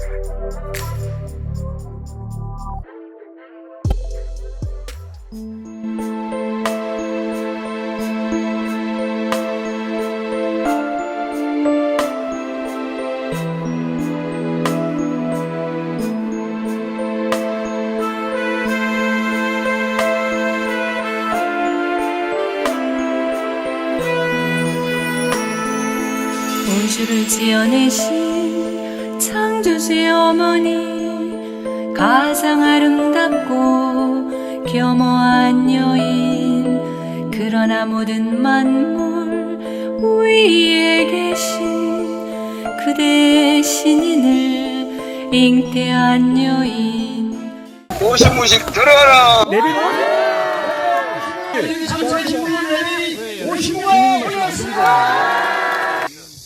Thank you. 오십무식 들어가라.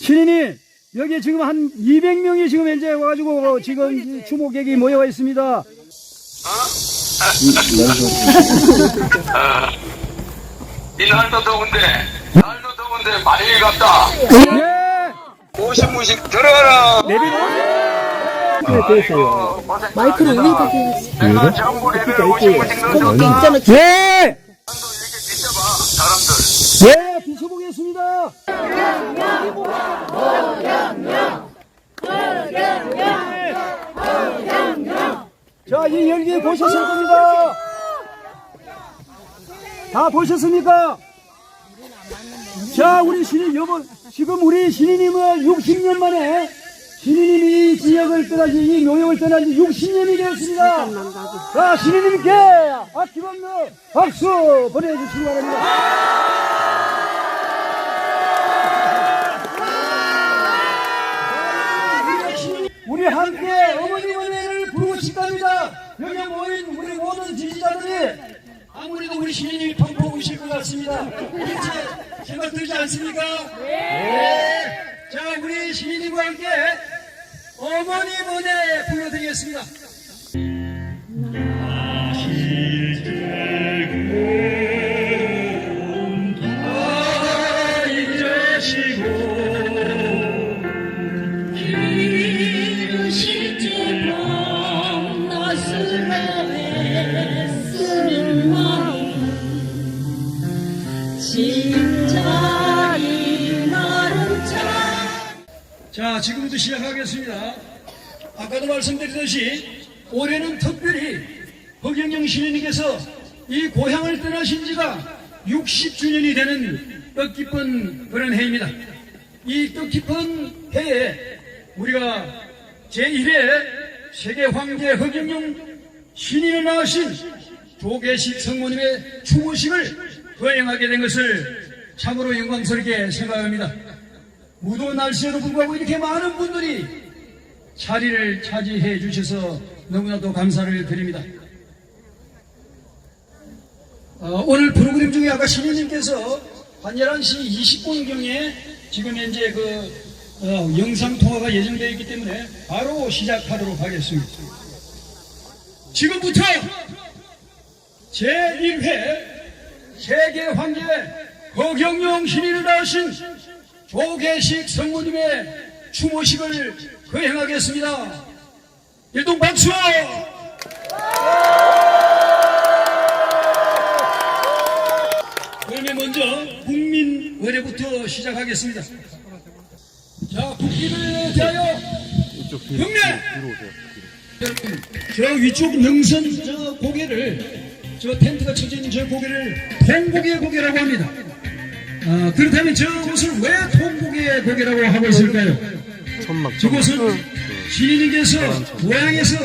신인이 여기 지금 한 200명이 지금 현재 와가지고 지금 추모객이 모여와 있습니다. 이 날도 더운데, 날도 더운데 많이 갔다. 예! 오십무식 들어가라. 됐어요. 마이크를 레벨 오십무식 넣어줬다. 예! 이렇게 사람들. 예! 비춰보겠습니다. 자, 이 열기 보셨을 겁니다. 다 보셨습니까? 자, 우리 신인, 여보, 지금 우리 신인님은 60년 만에 신인님이 이 지역을 떠나지, 이 묘역을 떠난 지 60년이 되었습니다. 자, 신인님께 아낌없는 박수 보내주시기 바랍니다. 우리 함께 어머니 원래를 부르고 싶답니다. 여기 모인 우리 모든 지지자들이 아무래도 우리 시민이 펑펑 우실 것 같습니다. 이제 생각 들지 않습니까? 네. 자, 우리 시민님과 함께 어머니 원래 불러드리겠습니다. 시작하겠습니다. 아까도 말씀드렸듯이 올해는 특별히 허경영 시인님께서 이 고향을 떠나신 지가 60주년이 되는 뜻깊은 그런 해입니다. 이 뜻깊은 해에 우리가 제1회 세계 황제 허경영 신인을 낳으신 조계식 성모님의 추모식을 거행하게 된 것을 참으로 영광스럽게 생각합니다. 무더운 날씨에도 불구하고 이렇게 많은 분들이 자리를 차지해 주셔서 너무나도 감사를 드립니다. 어, 오늘 프로그램 중에 아까 신인님께서 한 11시 20분경에 지금 현재 그 어, 영상 통화가 예정되어 있기 때문에 바로 시작하도록 하겠습니다. 지금부터 제1회 세계 황제 허경영 신인을 낳으신 조계식 성모님의 추모식을 거행하겠습니다. 일동 박수! 그러면 먼저 국민 의례부터 시작하겠습니다. 자, 국기를 대하여 경례! 여러분, 저 위쪽 능선 저 고개를 저 텐트가 쳐져 있는 저 고개를 통고개 고개라고 합니다. 아, 그렇다면 저곳을 왜 통곡의 고개라고 하고 있을까요? 이곳은 신인님께서 고향에서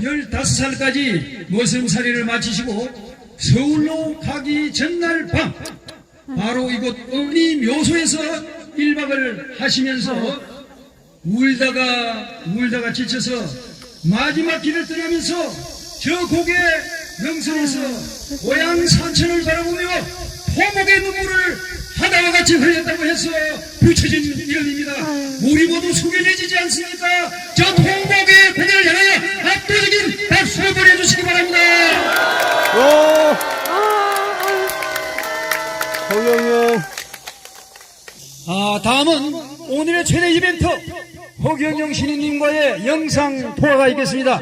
15살까지 모성살이를 마치시고 서울로 가기 전날 밤 바로 이곳 어머니 묘소에서 1박을 하시면서 울다가 울다가 지쳐서 마지막 길을 떠나면서 저 고개 명성에서 고향 산천을 바라보며 호목의 눈물을 하다와 같이 흘렸다고 해서 붙여진 이름입니다. 우리 모두 숙연해지지 않습니까? 저 통곡의 고개를 향하여 압도적인 박수를 보내주시기 바랍니다. 허경영 아, 다음은 오늘의 최대 이벤트 허경영 신인님과의 영상 통화가 있겠습니다.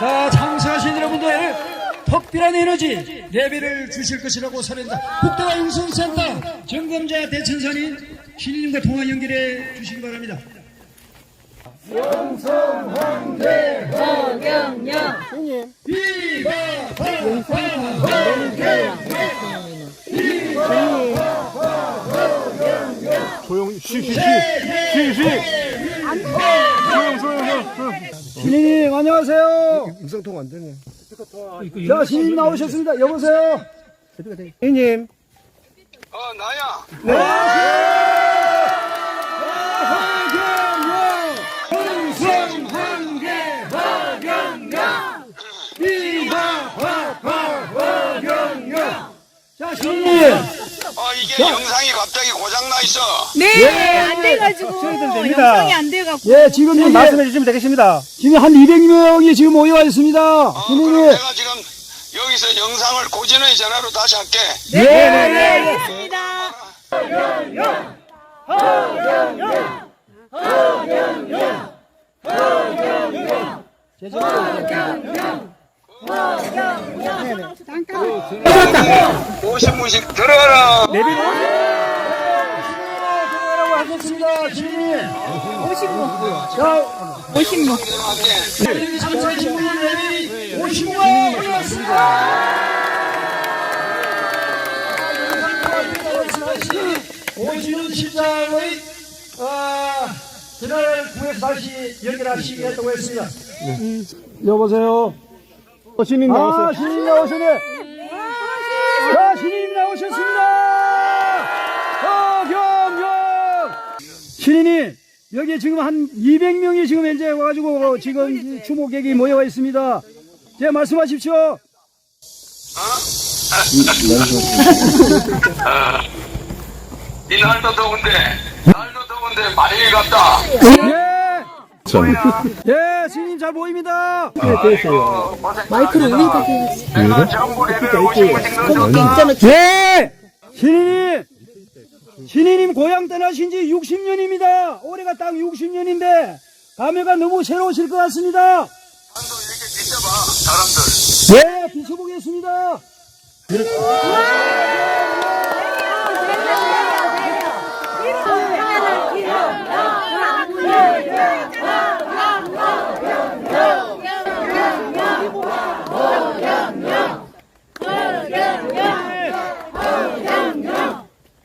자, 참석하신 여러분들 특별한 에너지 레벨을 주실 것이라고 설한다. 국대와 영성센터 정검자 대천선인 신인님과 통화 연결해 주시기 바랍니다. 비바 신인님 안녕하세요. 음성통 안 되네. 자 신인님 나오셨습니다. 여보세요. 형님, 어 나야 자 신인님. 어 이게 영상이 갑자기 고장나 있어 네, 안 돼가지고 됩니다. 영상이 안 돼가지고 예 지금 이제 말씀해 주시면 되겠습니다. 지금 한 200명이 지금 모여와 있습니다. 어, 그럼. 내가 지금 여기서 영상을 고진의 전화로 다시 할게 네. 네. 있습니다. 오신 분씩 들어가라 들어가라고 하셨습니다. 신인님. 50분. 자 50분. 여기 참석하신 분들 레벨이 50만 올라왔습니다. 오진훈 시장의 아, 전화를 구해서 다시 연결하시겠다고 했습니다. 여보세요. 어, 신님 아, 나왔어요. 신인 나오셨네. 자, 신인 나오셨습니다. 허경영. 신인이 여기 지금 한 200명이 지금 현재 와가지고 지금 추모객이 모여와 있습니다. 제 말씀하십시오. 이날도 더운데 날도 더운데 많이 갔다 예. 예, 신인 잘 보입니다. 아이고 마이크를 내가 전부 레벨 오신 분씩 넣어줬다 예. 신인이 신인님 고향 떠나신 지 60년입니다. 올해가 딱 60년인데 감회가 너무 새로우실 것 같습니다. 이렇게 뒤져봐 사람들 예, 비춰보겠습니다.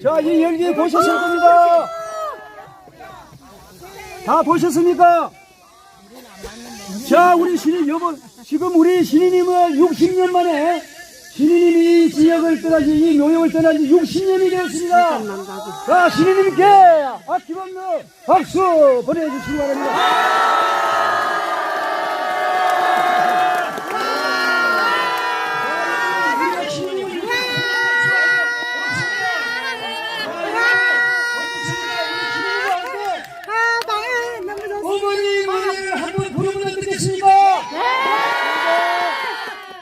자, 이 열기 보셨을 겁니다. 다 보셨습니까? 자, 우리 신인, 여보, 지금 우리 신인님은 60년 만에 신인님이 이 지역을 떠나지, 이 묘역을 떠난 지 60년이 되었습니다. 자, 신인님께 아낌없는 박수 보내주시기 바랍니다. 어머니 노래를 한번 부르면 어떻겠습니까?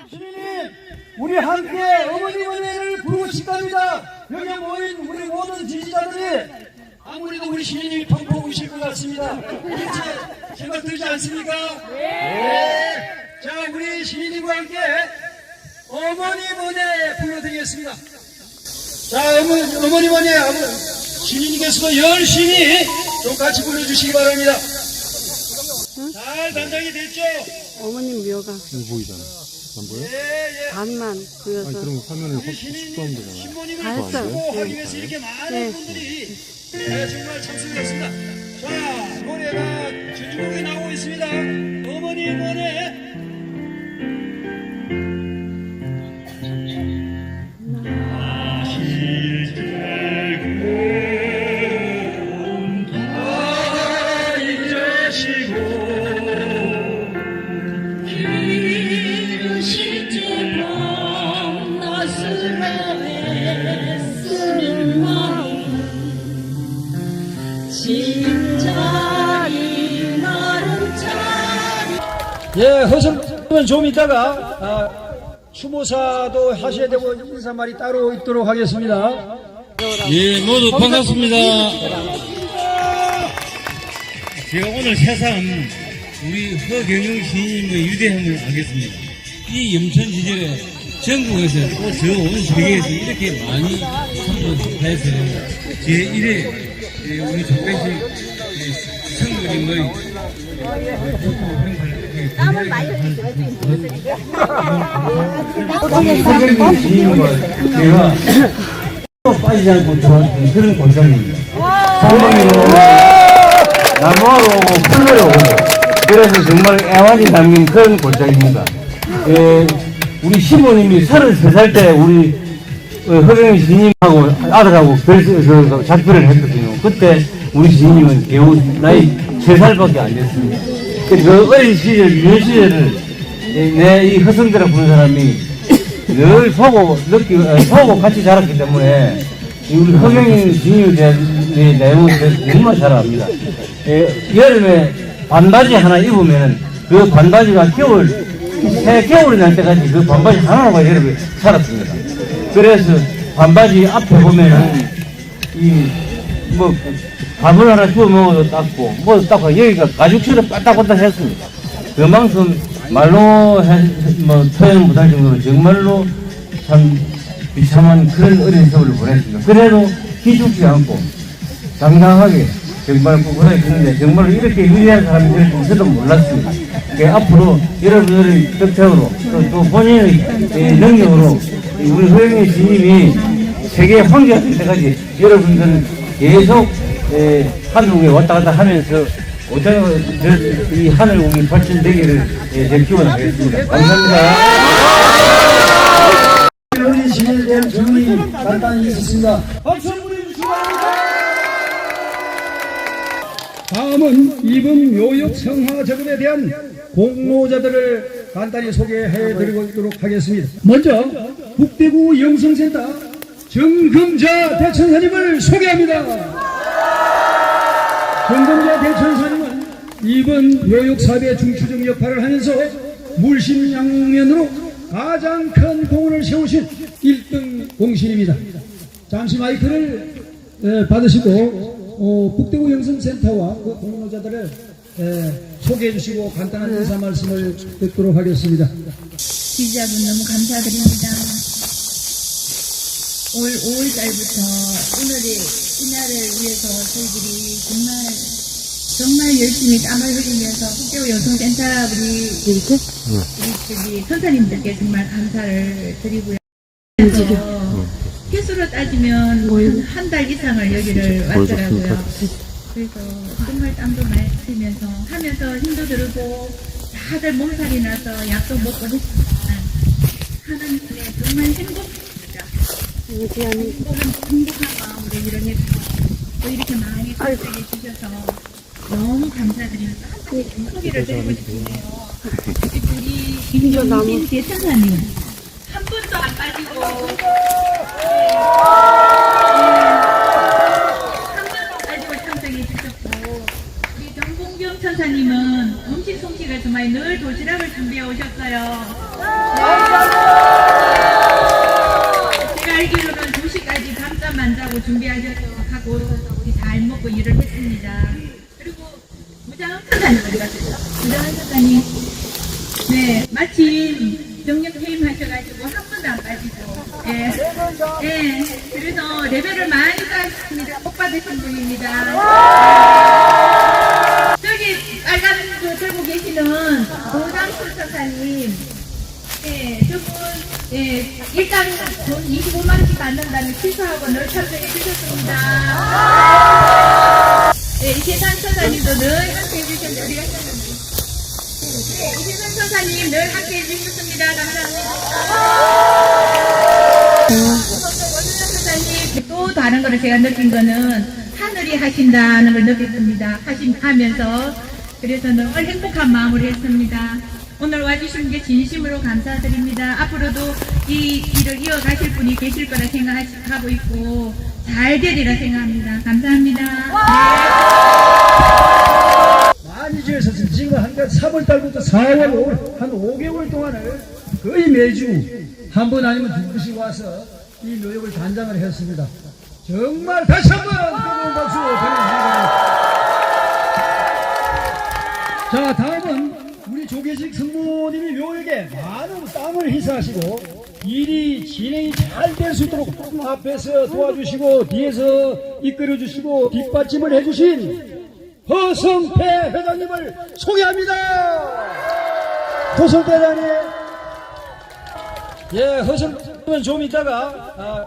신인님, 우리 함께 어머니 노래를 부르고 싶답니다. 여기 모인 우리 모든 지지자들이 아무래도 우리 신인님이 펑펑 우실 것 같습니다. 그렇지 생각 들지 않습니까? 네. 자, 우리 신인님과 함께 어머니 노래 불러드리겠습니다. 자, 어머니, 어머니 뭐냐, 신인님께서도 열심히 좀 같이 불러 주시기 바랍니다. 잘 단장이 됐죠? 어머님 묘가 보이잖아. 안 보여? 예, 예. 반만 보여서 그럼 화면을 우리 확 신인, 축소하면 되잖아. 신부님을 다 했어요. 보호하기 네. 위해서 이렇게 많은 네. 분들이 네, 정말 참석했습니다. 자, 노래가 전주곡에 나오고 있습니다. 좀 이따가 아, 추모사도 하셔야 되고 인사말이 따로 있도록 하겠습니다. 예, 모두 반갑습니다. 제가 오늘 새삼 우리 허경영 시인님의 위대함을 알겠습니다. 이 염천 지절에 전국에서 또저온 세계에서 이렇게 많이 참석해서 제1회 우리 조배식 성도님의 땀을 많이 허경영 시인과 제가 빠지지 않고 좋아하는 그런 골장입니다. 상당히로 나무하고 풀로 그래서 정말 애환이 담긴 그런 골장입니다. 예, 우리 시모님이 33살 때 우리 어, 허경영 시인님하고 아들하고 별, 그, 그 작별을 했거든요. 그때 우리 시인님은 겨우 나이 3살밖에 안 됐습니다. 그, 그 어린 시절, 유년 시절을 내 이 허성대라 부른 사람이 늘 보고 느끼고 어, 보고 같이 자랐기 때문에 이 우리 허경영 진유 대의 내용을 정말 잘 압니다. 예, 여름에 반바지 하나 입으면 그 반바지가 겨울 새 겨울이 날 때까지 그 반바지 하나로가 여름에 살았습니다. 그래서 반바지 앞에 보면은 이뭐 밥을 하나 주워 먹어도 닦고 뭐 닦고 여기가 가죽처럼 빠딱빠딱 했습니다. 그만큼 말로 해, 뭐 표현 못할 정도로 정말로 참 비참한 그런 어린 세월을 보냈습니다. 그래도 기죽지 않고 당당하게 정말 구분하게 했는데 정말 이렇게 위대한 사람이 될 줄도 몰랐습니다. 그 앞으로 여러분들의 덕택으로 또, 또 본인의 예, 능력으로 이 우리 허영의 주님이 세계 황제가 될 때까지 여러분들은 계속 예, 한국에 왔다 갔다 하면서 오장 이 하늘공이 발전되기를 예, 제 기원하겠습니다. 감사합니다. 어린 시민에 대한 정리 간단히 있었습니다. 박수 보내주시기 바랍니다. 다음은 이번 묘역 성화 작업에 대한 공로자들을 간단히 소개해 드리도록 하겠습니다. 먼저 북대구 영성센터 정금자 대천사님을 소개합니다. 정금자 대천사님은 이번 묘역 사업의 중추적 역할을 하면서 물심양면으로 가장 큰 공헌을 세우신 1등 공신입니다. 잠시 마이크를 에, 받으시고 어, 북대구 영성센터와 그 공로자들을 에, 소개해 주시고 간단한 인사 말씀을 듣도록 하겠습니다. 지지자분 너무 감사드립니다. 올 5월달부터 오늘의 이날을 위해서 저희들이 정말 정말 열심히 땀을 흘리면서 국대우 여성센터 우리 우리 저기 선사님들께 정말 감사를 드리고요. 그래서 횟수로 따지면 한 달 이상을 여기를 왔더라고요. 그래서 정말 땀도 많이 흘리면서 하면서 힘도 들고 다들 몸살이 나서 약도 먹고 했지만 하나님께 정말 행복 합니다. 행복한, 마음으로 이렇게 또 이렇게 많이 선택해 주셔서 너무 감사드립니다. 한번 소개를 드리고 싶은데요. 우리 김종진 대천사님 한 분도 안 빠지고 한 번도 빠지고 참석해 주셨고 우리 정봉경 천사님은 음식 솜씨가 정말 늘 도시락을 준비해 오셨어요. 알기로는 2시까지 밤잠 안 자고 준비하셔서 하고 우리 잘 먹고 일을 했습니다. 그리고 무장 천사님 어디 가셨죠? 무장 천사님 네 마침 정력 퇴임하셔가지고 한 번도 안 빠지고 예. 예, 그래서 레벨을 많이 쌓았습니다. 복 받으신 분입니다. 저기 빨간 그 들고 계시는 도장수 천사님 예, 저분, 예, 일단 돈 25만 원씩 받는다는 취소하고 늘 참석해 주셨습니다. 예, 이세상 천사님도 늘 함께 해 주셨는데, 어디 가셨는지. 예, 이세상 천사님 늘 함께 해 주셨습니다. 감사합니다. 원수정 천사님, 또 다른 거를 제가 느낀 거는 하늘이 하신다는 걸 느꼈습니다. 하신, 하면서. 그래서 늘 행복한 마음으로 했습니다. 오늘 와주신 게 진심으로 감사드립니다. 앞으로도 이 일을 이어가실 분이 계실 거라 생각하고 있고 잘 되리라 생각합니다. 감사합니다. 많이 지으셨습니다. 지금 한 3월 달부터 4월, 5월, 한 5개월 동안을 거의 매주 한 번 아니면 두 번씩 와서 이 묘역을 단장을 했습니다. 정말 다시 한번 뜨거운 박수 보내드립니다. 자, 다음은 조계식 성모님이 묘에게 많은 땀을 희생하시고 일이 진행이 잘 될 수 있도록 앞에서 도와주시고 뒤에서 이끌어주시고 뒷받침을 해주신 허성태 회장님을 소개합니다. 허성태 회장님. 예, 허성태는 좀 이따가 아,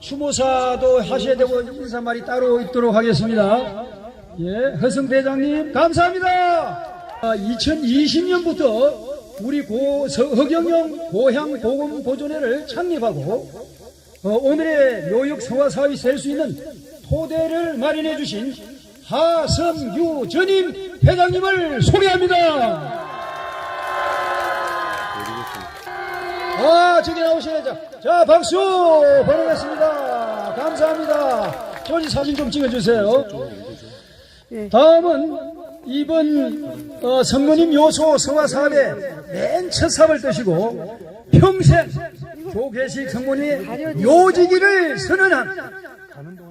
추모사도 하셔야 되고 인사말이 따로 있도록 하겠습니다. 예, 허성태 회장님 감사합니다. 2020년부터 우리 고, 서- 허경영 고향 보건 보존회를 창립하고 어, 오늘의 묘역 성화 사업이 될수 있는 토대를 마련해 주신 하성유 전임 회장님을 소개합니다. 아, 저기 나오시네. 자, 자, 박수 보내겠습니다. 감사합니다. 저기 사진 좀 찍어주세요. 다음은 이번 어, 성모님 요소 성화 사업의 맨첫 사업을 뜨시고 평생 조계식 성모님의 요지기를 선언한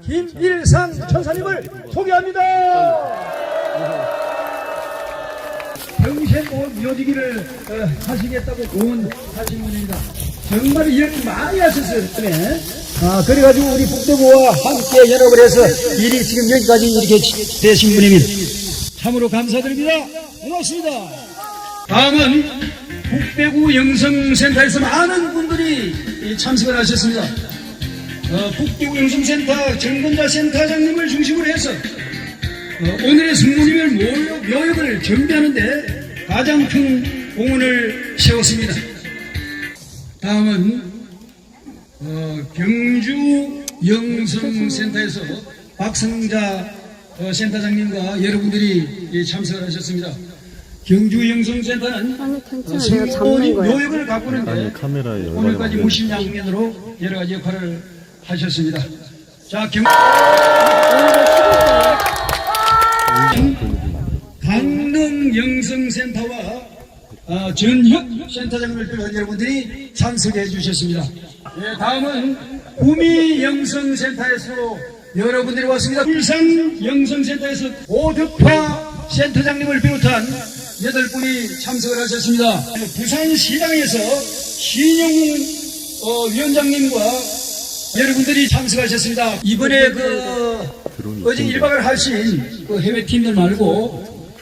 김일상 천사님을 소개합니다. 평생 뭐 묘지기를 어, 하시겠다고 고언하신 분입니다. 정말 이렇게 많이 하셨어요. 때문에. 아, 그래가지고 우리 북대구와 함께 연합을 해서 일이 지금 여기까지 이렇게 되신 분입니다. 참으로 감사드립니다. 고맙습니다. 다음은 북대구 영성센터에서 많은 분들이 참석을 하셨습니다. 어, 북대구 영성센터 정근자 센터장님을 중심으로 해서 어, 오늘의 성모님을 묘역, 묘역을 정비하는데 가장 큰 공헌을 세웠습니다. 다음은 어, 경주 영성센터에서 박성자 어, 센터장님과 여러분들이 이 참석을 하셨습니다. 경주 영성센터는 어, 거야. 묘역을 가꾸는데 오늘까지. 무심양면으로 여러 가지 역할을 하셨습니다. 자, 경... 강릉 영성센터와 어, 전혁 센터장을 비롯한 여러분들이 참석해 주셨습니다. 예, 다음은 구미 영성센터에서 여러분들이 왔습니다. 울산 영성센터에서 오덕화 센터장님을 비롯한 여덟 분이 참석을 하셨습니다. 부산시당에서 신용 어, 위원장님과 여러분들이 참석하셨습니다. 이번에 그 어제 1박을 하신 그 해외 팀들 말고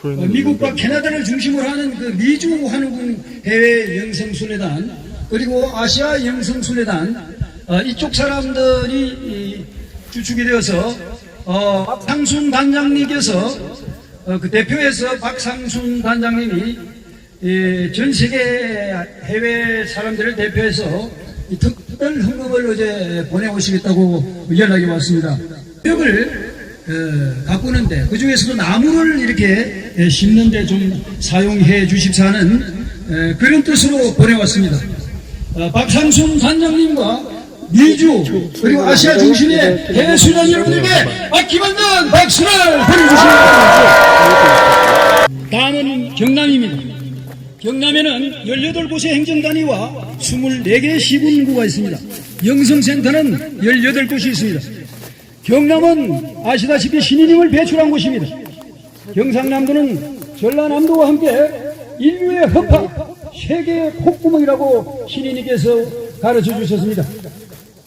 어, 미국과 캐나다를 중심으로 하는 그 미주 한우군 해외 영성순회단 그리고 아시아 영성순회단 어, 이쪽 사람들이 이, 주축이 되어서 어, 박상순 단장님께서 어, 그 대표에서 박상순 단장님이 이, 전 세계 해외 사람들을 대표해서 이 특별 헌금을 어제 보내오시겠다고 연락이 왔습니다. 벽을 어, 가꾸는데 그 중에서도 나무를 이렇게 에, 심는데 좀 사용해 주십사는 에, 그런 뜻으로 보내왔습니다. 어, 박상순 단장님과 미주 그리고 아시아 중심의 해외 수련 여러분들께 아낌없는 박수를 보내주십니다. 다음은 경남입니다. 경남에는 18곳의 행정단위와 24개의 시군구가 있습니다. 영성센터는 18곳이 있습니다. 경남은 아시다시피 신인임을 배출한 곳입니다. 경상남도는 전라남도와 함께 인류의 허파, 세계의 콧구멍이라고 신인님께서 가르쳐 주셨습니다.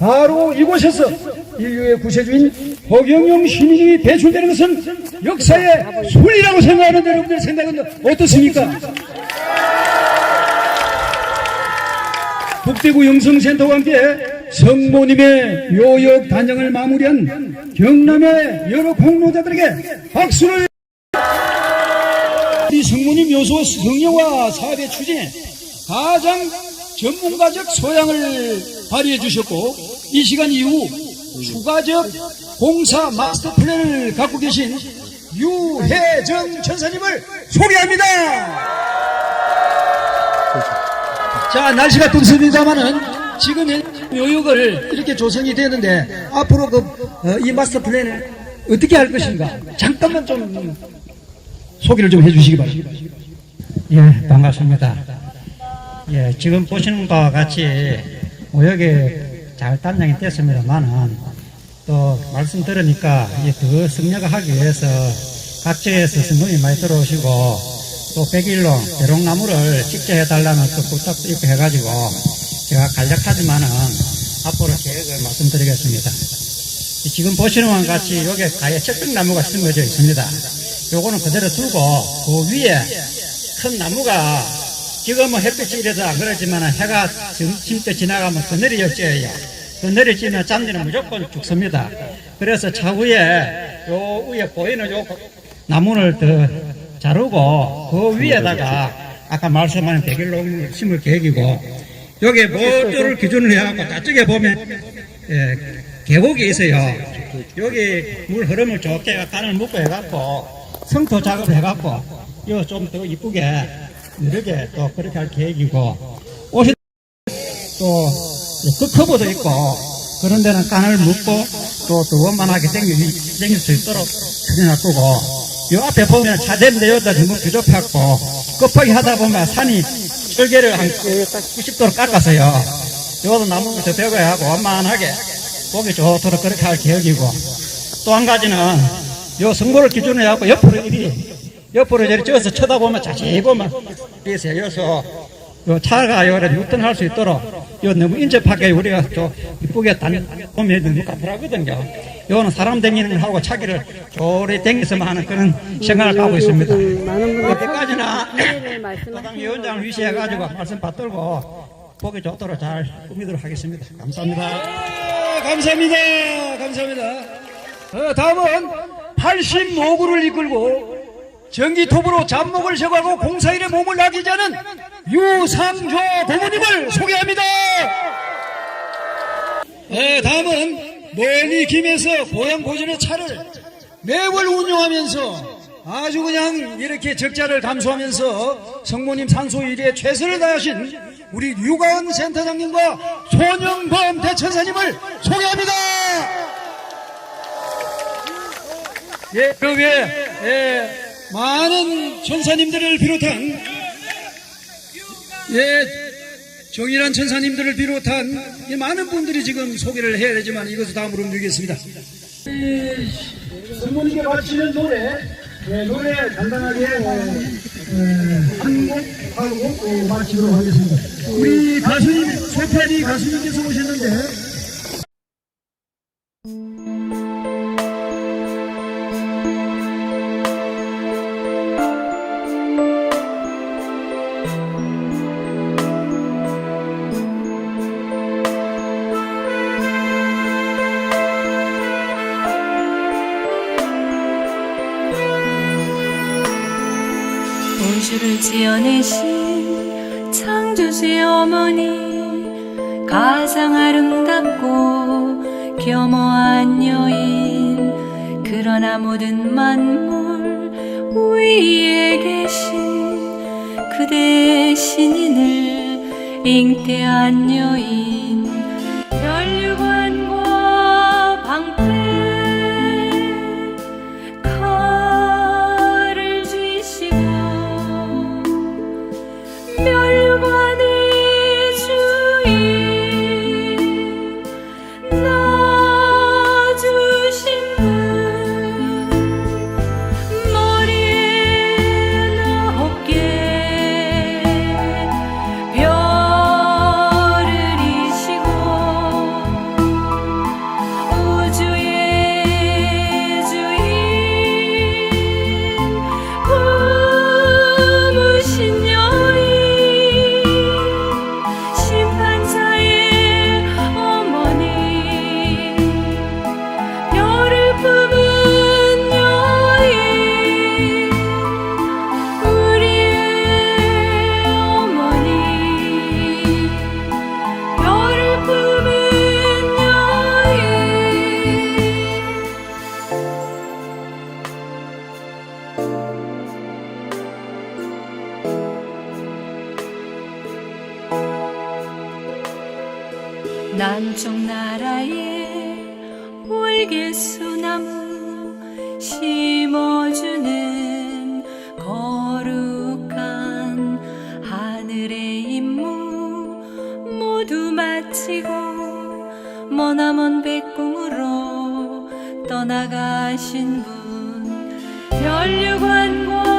바로 이곳에서 인류의 구세주인 허경영 신인이 배출되는 것은 역사의 순리라고 생각하는 여러분들 생각은 어떻습니까? 북대구 영성센터와 함께 성모님의 묘역 단장을 마무리한 경남의 여러 공로자들에게 박수를 이 성모님 요소 성령화 사업의 추진에 가장 전문가적 소양을 발휘해 주셨고 이 시간 이후 추가적 공사 마스터 플랜을 갖고 계신 유혜정 천사님을 소개합니다. 자, 날씨가 덥습니다만은 지금 묘역을 이렇게 조성이 되는데 앞으로 그, 어, 이 마스터 플랜을 어떻게 할 것인가 잠깐만 좀 소개를 좀 해주시기 바랍니다. 예, 반갑습니다. 예, 지금 보시는 바와 같이 오역에 잘 단장이 됐습니다만은 또 말씀 들으니까 더 승려가 하기 위해서 각지에서 성금이 많이 들어오시고 또 백일로 대롱나무를 직제해달라는 또 부탁도 있고 해가지고 제가 간략하지만은 앞으로 계획을 말씀드리겠습니다. 지금 보시는 것 같이 여기 가에 척백나무가 심어져 있습니다. 요거는 그대로 두고 그 위에 큰 나무가 지금은 햇빛이 이래서 안 그러지만 해가 점심 때 지나가면 더 내려져요. 더 내려지면 잔디는 무조건 죽습니다. 그래서 차후에 요 위에 보이는 요 나무를 더 자르고 그 위에다가 아까 말씀하는 백일농을 심을 계획이고 여기 모두를 기준으로 해갖고 저쪽에 보면 예, 계곡이 있어요. 여기 물 흐름을 좋게 간을 묶고 해갖고 성토 작업을 해갖고 이거 좀 더 이쁘게 느리게 또 그렇게 할 계획이고 옷이 또 끝커브도 있고 그런 데는 깐을 묶고 또더 원만하게 생길, 생길 수 있도록 처리할 거고 요 앞에 보면 차대인데 여기다 전부 규접해갖고 끝파기 하다 보면 산이 철개를 한 90도로 깎았어요. 요것도 나무부터 배고야 하고 원만하게 보기 좋도록 그렇게 할 계획이고 또 한 가지는 요 성고를 기준으로 해갖고 옆으로 이리 옆으로 이렇게 쪄서 쳐다보면 자세히 보면 여기서 요 차가 요래 유턴할 수 있도록 요 너무 인접하게 우리가 좀 이쁘게 단 보면 너무 까불하거든요. 요거는 사람 댕기는 하고 차기를 조리 댕기서만 하는 그런 생각을 갖고 있습니다. 말씀하시는 도당 위원장을 위시해가지고 말씀 받들고 보기 좋도록 잘 꾸미도록 하겠습니다. 감사합니다. 아, 감사합니다. 감사합니다. 어, 다음은 85구를 이끌고 전기톱으로 잡목을 제거하고 공사일에 몸을 않은 유상조 고모님을 소개합니다. 네, 다음은 멀리 김에서 고향 고전의 차를 매월 운영하면서 아주 그냥 이렇게 적자를 감수하면서 성모님 산소 일에 최선을 다하신 우리 유가은 센터장님과 손영범 대천사님을 소개합니다. 예, 그 외에 예, 많은 천사님들을 비롯한 예, 정일한 천사님들을 비롯한 이 많은 분들이 지금 소개를 해야 되지만 이것을 다음으로 넘기겠습니다. 성모님께 바치는 노래, 예, 노래 간단하게 한곡 하고 어, 마치도록 하겠습니다. 우리 가수님, 소편이 가수님께서 오셨는데 위에 계신 그대 신인을 잉태한 여인 머나먼 백궁으로 떠나가신 분. 혈류관과